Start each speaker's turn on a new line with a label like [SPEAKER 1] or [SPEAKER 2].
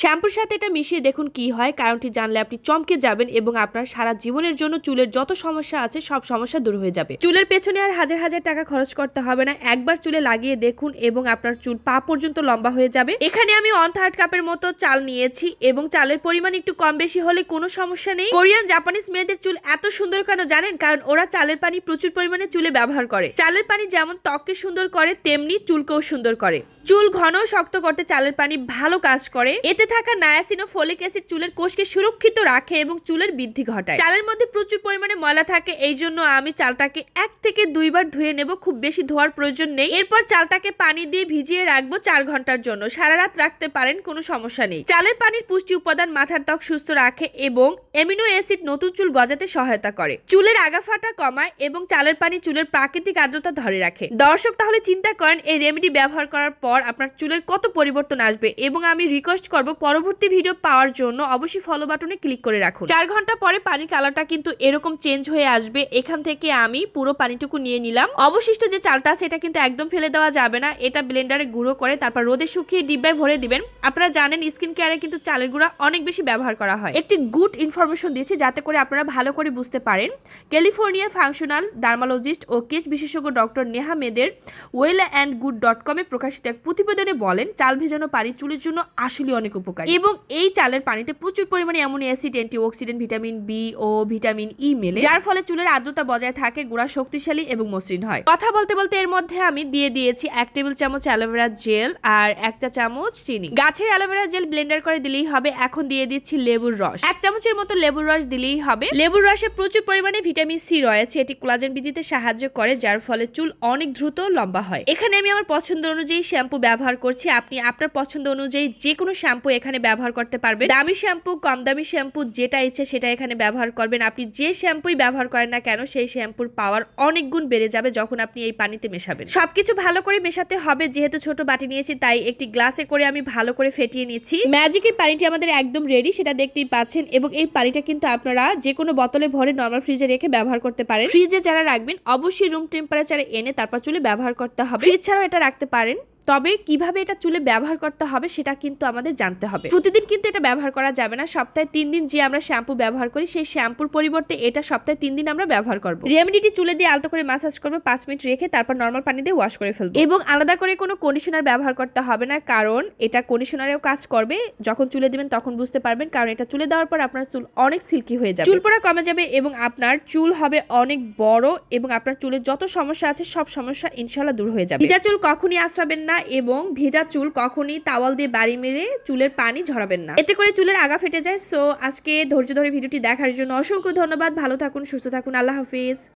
[SPEAKER 1] শ্যাম্পুর সাথে এটা মিশিয়ে দেখুন কি হয়, কারণটি জানলে আপনি চমকে যাবেন এবং আপনার সারা জীবনের জন্য চুলের যত সমস্যা আছে, সব সমস্যা দূর হয়ে যাবে। চুলের পেছনে আর হাজার হাজার টাকা খরচ করতে হবে না, একবার চুলে লাগিয়ে দেখুন এবং আপনার চুল পা পর্যন্ত লম্বা হয়ে যাবে। এখানে আমি ওয়ান থার্ড কাপের মতো চাল নিয়েছি এবং চালের পরিমাণ একটু কম বেশি হলে কোনো সমস্যা নেই। কোরিয়ান জাপানিজ মেয়েদের চুল এত সুন্দর কেন জানেন? কারণ ওরা চালের পানি প্রচুর পরিমাণে চুলে ব্যবহার করে। চালের পানি যেমন ত্বককে সুন্দর করে, তেমনি চুলকেও সুন্দর করে। চুল ঘন শক্ত করতে চালের পানি ভালো কাজ করে। এতে থাকা নায়াসিন ও ফলিক অ্যাসিড চুলের কোষকে সুরক্ষিত রাখে এবং চুলের বৃদ্ধি ঘটায়। চালের মধ্যে প্রচুর পরিমাণে ময়লা থাকে এই জন্য আমি চালটাকে এক থেকে দুইবার ধুয়ে নেব, খুব বেশি ধোয়ার প্রয়োজন নেই। এরপর চালটাকে পানি দিয়ে ভিজিয়ে রাখব চার ঘণ্টার জন্য। সারা রাত রাখতে পারেন, কোনো সমস্যা নেই। চালের পানির পুষ্টি উপাদান মাথার ত্বক সুস্থ রাখে এবং এমিনো অ্যাসিড নতুন চুল গজাতে সহায়তা করে। চুলের আগা ফাটা কমায় এবং চালের পানি চুলের প্রাকৃতিক আর্দ্রতা ধরে রাখে। দর্শক, তাহলে চিন্তা করেন, এই রেমেডি ব্যবহার করার পর আপনার চুলের কত পরিবর্তন আসবে এবং আমি রিকোয়েস্ট করব পরবর্তী ভিডিও পাওয়ার জন্য অবশ্যই ফলো বাটনে ক্লিক করে রাখুন। চার ঘণ্টা পরে পানির কালারটা কিন্তু এরকম চেঞ্জ হয়ে আসবে। এখান থেকে আমি পুরো পানিটুকু নিয়ে নিলাম। অবশিষ্ট যে চালটা আছে, এটা কিন্তু একদম ফেলে দেওয়া যাবে না। এটা ব্লেন্ডারে গুঁড়ো করে তারপর রোদে শুকিয়ে ডিব্বায় ভরে দিবেন। আপনারা জানেন স্কিন কেয়ারে কিন্তু চালের গুঁড়া অনেক বেশি ব্যবহার করা হয়। একটি গুড ইনফরমেশন দিয়েছি যাতে করে আপনারা ভালো করে বুঝতে পারেন। ক্যালিফোর্নিয়া ফাংশনাল ডার্মালজিস্ট ও কেচ বিশেষজ্ঞ ডক্টর নেহা মেদের ওয়েল অ্যান্ড গুড ডট কমে প্রকাশিত এক প্রতিবেদনে বলেন, চাল ভেজানো পানি চুলের জন্য আসলে অনেক উপকারী। এবং এই চালের পানিতে প্রচুর পরিমাণে ammonia acid, antioxidant, vitamin B ও ভিটামিন ই মেলে, যার ফলে চুলের আর্দ্রতা বজায় থাকে, গোড়া শক্তিশালী এবং মসৃণ হয়। কথা বলতে বলতে এর মধ্যে আমি দিয়ে দিয়েছি এক টেবিল চামচ অ্যালোভেরা জেল আর একটা চামচ চিনি। গাছের অ্যালোভেরা জেল ব্লেন্ডার করে দিলেই হবে, এখন দিয়ে দিচ্ছি লেবুর রস। এক চামচের মতো লেবুর রস দিলেই হবে। লেবুর রসে প্রচুর পরিমাণে ভিটামিন সি রয়েছে, এটি কোলাজেন বৃদ্ধিতে সাহায্য করে, যার ফলে চুল অনেক দ্রুত লম্বা হয়। এখানে আমি আমার পছন্দ অনুযায়ী শ্যাম্পু ব্যবহার করছি। আপনি আপনার পছন্দ অনুযায়ী যে কোনো শ্যাম্পু এখানে ব্যবহার করতে পারবেন। দামি শ্যাম্পু, কম দামি শ্যাম্পু, যেটা ইচ্ছে সেটা এখানে ব্যবহার করবেন। আপনি যে শ্যাম্পুই ব্যবহার করেন না কেন, সেই শ্যাম্পুর পাওয়ার অনেক গুণ বেড়ে যাবে যখন আপনি এই পানিতে মেশাবেন। সবকিছু ভালো করে মেশাতে হবে, যেহেতু ছোট বাটি নিয়েছি, তাই একটি গ্লাসে করে আমি ভালো করে ফেটিয়ে নিচ্ছি। ম্যাজিকের পানিটি আমাদের একদম রেডি সেটা দেখতেই পাচ্ছেন, এবং এই পানিটা কিন্তু আপনারা যে কোনো বোতলে ভরে নর্মাল ফ্রিজে রেখে ব্যবহার করতে পারেন। ফ্রিজে যারা রাখবেন, অবশ্যই রুম টেম্পারেচারে এনে তারপর চুলে ব্যবহার করতে হবে। ফ্রিজ ছাড়াও এটা রাখতে পারেন। তবে কীভাবে এটা চুলে ব্যবহার করতে হবে সেটা কিন্তু আমাদের জানতে হবে। প্রতিদিন কিন্তু এটা ব্যবহার করা যাবে না। সপ্তাহে তিন দিন যে আমরা শ্যাম্পু ব্যবহার করি, সেই শ্যাম্পুর পরিবর্তে এটা সপ্তাহে তিন দিন আমরা ব্যবহার করব। রেমেডিটি চুলে দিয়ে আলতো করে মাসাজ করব, পাঁচ মিনিট রেখে তারপর নর্মাল পানি দিয়ে ওয়াশ করে ফেলব। এবং আলাদা করে কোনো কন্ডিশনার ব্যবহার করতে হবে না, কারণ এটা কন্ডিশনারেও কাজ করবে। যখন চুলে দিবেন তখন বুঝতে পারবেন, কারণ এটা চুলে দেওয়ার পর আপনার চুল অনেক সিল্কি হয়ে যাবে। চুল পড়া কমে যাবে এবং আপনার চুল হবে অনেক বড় এবং আপনার চুলের যত সমস্যা আছে সব সমস্যা ইনশাল্লাহ দূর হয়ে যাবে। ভিজা চুল কখনই আশ্রাবেন না এবং ভেজা চুল কখনই তাওয়াল দিয়ে বাড়ি মেরে চুলের পানি ঝরাবেন না। এতে করে চুলের আগা ফেটে যায়। সো আজকে ধৈর্য ধরে ভিডিওটি দেখার জন্য অসংখ্য ধন্যবাদ। ভালো থাকুন, সুস্থ থাকুন। আল্লাহ হাফিজ।